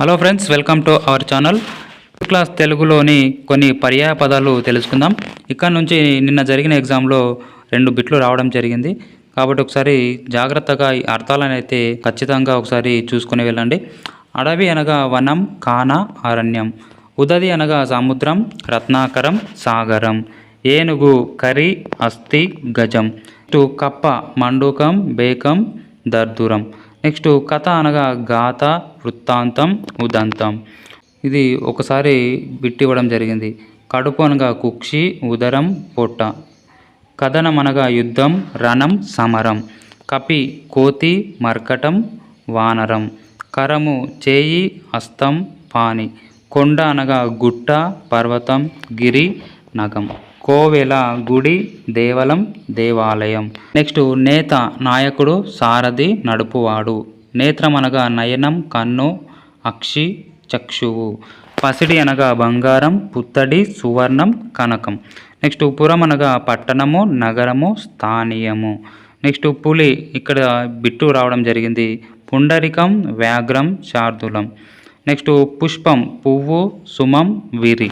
Hello friends welcome to our channel class తెలుగులోని కొన్ని పర్యాయ పదాలు తెలుసుకుందాం. ఇక్కడ నుంచి నిన్న జరిగిన ఎగ్జామ్లో రెండు బిట్లు రావడం జరిగింది. కాబట్టి ఒకసారి జాగ్రత్తగా ఈ అర్థాలను అయితే ఖచ్చితంగా ఒకసారి చూసుకుని వెళ్ళండి. అడవి అనగా వనం కాన అరణ్యం. ఉదది అనగా సముద్రం రత్నాకరం సాగరం. ఏనుగు కరి అస్థి గజం. టు కప్ప మండూకం బేకం దర్దురం. నెక్స్ట్ కథ అనగా గాథ వృత్తాంతం ఉదంతం. ఇది ఒకసారి బిట్టివ్వడం జరిగింది. కడుపు అనగా కుక్షి ఉదరం పొట్ట. కథనం అనగా యుద్ధం రణం సమరం. కపి కోతి మర్కటం వానరం. కరము చేయి హస్తం పాని. కొండ అనగా గుట్ట పర్వతం గిరి నగం. కోవెల గుడి దేవలం దేవాలయం. నెక్స్ట్ నేత నాయకుడు సారథి నడుపువాడు. నేత్రం అనగా నయనం కన్ను అక్షి చక్షువు. పసిడి అనగా బంగారం పుత్తడి సువర్ణం కనకం. నెక్స్ట్ పురం అనగా పట్టణము నగరము స్థానీయము. నెక్స్ట్ పులి ఇక్కడ బిట్టు రావడం జరిగింది. పుండరికం వ్యాఘ్రం శార్దులం. నెక్స్ట్ పుష్పం పువ్వు సుమం విరి.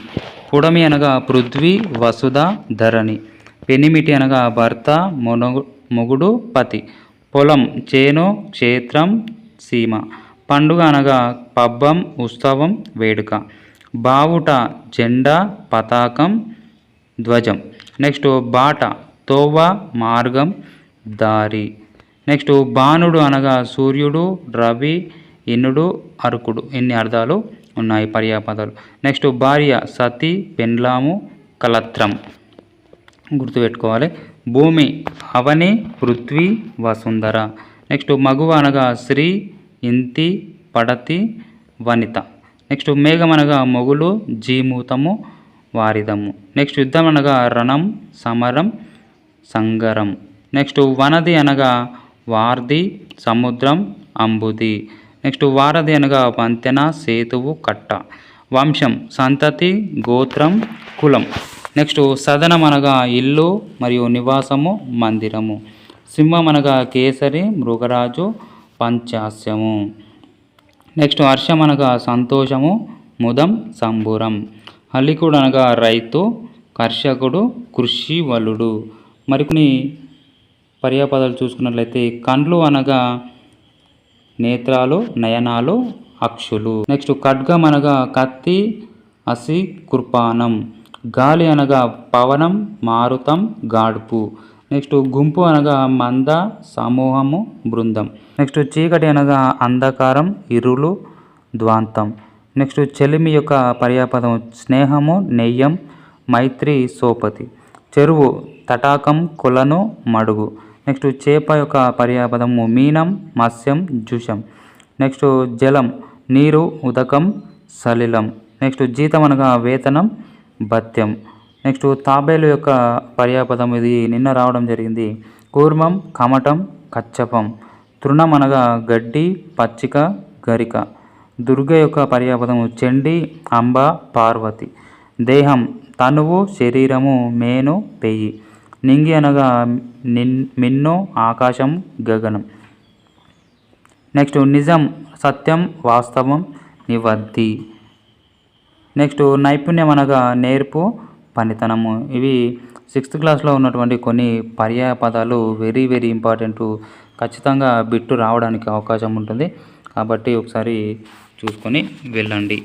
పుడమి అనగా పృథ్వీ వసుధ ధరణి. పెనిమిటి అనగా భర్త మొనగు మొగుడు పతి. పొలం చేను క్షేత్రం సీమ. పండుగ అనగా పబ్బం ఉత్సవం వేడుక. బావుట జెండా పతాకం ధ్వజం. నెక్స్ట్ బాట తోవ మార్గం దారి. నెక్స్ట్ బాణుడు అనగా సూర్యుడు రవి ఇనుడు అరుకుడు ఎన్ని అర్థాలు ఉన్నాయి? పర్యాపదాలు. నెక్స్ట్ భార్య సతి పెండ్లాము కలత్రం గుర్తుపెట్టుకోవాలి. భూమి అవని పృథ్వీ వసుంధర. నెక్స్ట్ మగువ అనగా శ్రీ ఇంతి పడతి వనిత. నెక్స్ట్ మేఘం అనగా మొగులు జీమూతము వారిదము. నెక్స్ట్ యుద్ధం అనగా రణం సమరం సంగరం. నెక్స్ట్ వనది అనగా వార్ది సముద్రం అంబుది. నెక్స్ట్ వారధి అనగా వంతెన సేతువు కట్ట. వంశం సంతతి గోత్రం కులం. నెక్స్ట్ సదనం అనగా ఇల్లు మరియు నివాసము మందిరము. సింహం అనగా కేసరి మృగరాజు పంచాస్యము నెక్స్ట్ హర్షం అనగా సంతోషము ముదం సంబురం. హల్లికుడు అనగా రైతు కర్షకుడు కృషి వలుడు మరికొన్ని పర్యాపదాలు చూసుకున్నట్లయితే కండ్లు అనగా నేత్రాలు నయనాలు అక్షులు. నెక్స్ట్ ఖడ్గం అనగా కత్తి అసి కృపానం గాలి అనగా పవనం మారుతం గాడుపు. నెక్స్ట్ గుంపు అనగా మంద సమూహము బృందం. నెక్స్ట్ చీకటి అనగా అంధకారం ఇరులు ద్వాంతం నెక్స్ట్ చెలిమి యొక్క పర్యాపదం స్నేహము నెయ్యం మైత్రి సోపతి. చెరువు తటాకం కొలను మడుగు. నెక్స్ట్ చేప యొక్క పర్యాపదము మీనం మత్స్యం జుషం. నెక్స్ట్ జలం నీరు ఉదకం సలిలం. నెక్స్ట్ జీతం అనగా వేతనం భత్యం. నెక్స్ట్ తాబేలు యొక్క పర్యాపదం ఇది నిన్న రావడం జరిగింది. కూర్మం కమటం కచ్చపం. తృణం అనగా గడ్డి పచ్చిక గరిక. దుర్గ యొక్క పర్యాపదము చెండి అంబ పార్వతి. దేహం తనువు శరీరము మేను పెయ్యి నింగి అనగా నిన్ మిన్నో ఆకాశం గగనం. నెక్స్ట్ నిజం సత్యం వాస్తవం నివద్ది నెక్స్ట్ నైపుణ్యం అనగా నేర్పు పనితనము. ఇవి సిక్స్త్ క్లాస్లో ఉన్నటువంటి కొన్ని పర్యాయ పదాలు వెరీ వెరీ ఇంపార్టెంట్. ఖచ్చితంగా బిట్టు రావడానికి అవకాశం ఉంటుంది. కాబట్టి ఒకసారి చూసుకొని వెళ్ళండి.